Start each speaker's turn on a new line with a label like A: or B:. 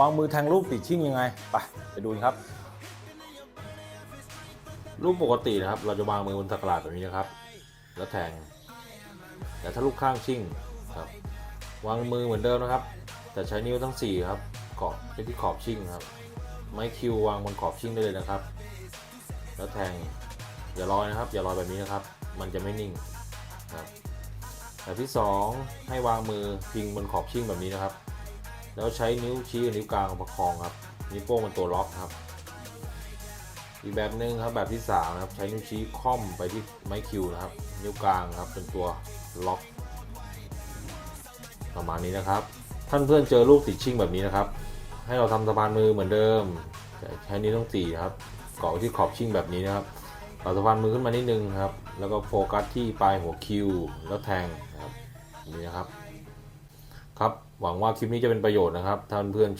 A: วางมือแทงลูกติดชิ่งยังไงไปไปดูครับ
B: รูปปกตินะครับ เราจะวางมือบนตะกร้าแบบนี้นะครับ แล้วแทง แต่ถ้าลูกข้างชิ่งครับ วางมือเหมือนเดิมนะครับ แต่ใช้นิ้วทั้ง4ครับเกาะไปที่ขอบชิ่งครับ ไม้คิววางบนขอบชิ่งได้เลยนะครับ แล้วแทงอย่าลอยนะครับ อย่าลอยแบบนี้นะครับ มันจะไม่นิ่งครับแบบที่ 2 ให้วางมือพิงบนขอบชิ่งแบบนี้นะครับ แล้วใช้นิ้วชี้กับนิ้วกลางประคองครับนิ้วโป้งเป็นตัวล็อกครับ อีกแบบหนึ่งครับแบบที่3นะครับใช้นิ้วชี้ค่อมไปที่ไม้คิวนะครับ นิ้วกลางครับเป็นตัวล็อก ประมาณนี้นะครับ ท่านเพื่อนเจอลูกติดชิ่งแบบนี้นะครับ ให้เราทำสะพานมือเหมือนเดิมใช้นิ้วต้องตีครับเกาะที่ขอบชิ่งแบบนี้นะครับต่อสะพานมือขึ้นมานิดนึงครับ แล้วก็โฟกัสที่ปลายหัวคิวแล้วแทงครับนี้นะครับ ครับ หวังว่าคลิปนี้จะเป็นประโยชน์นะครับท่านเพื่อน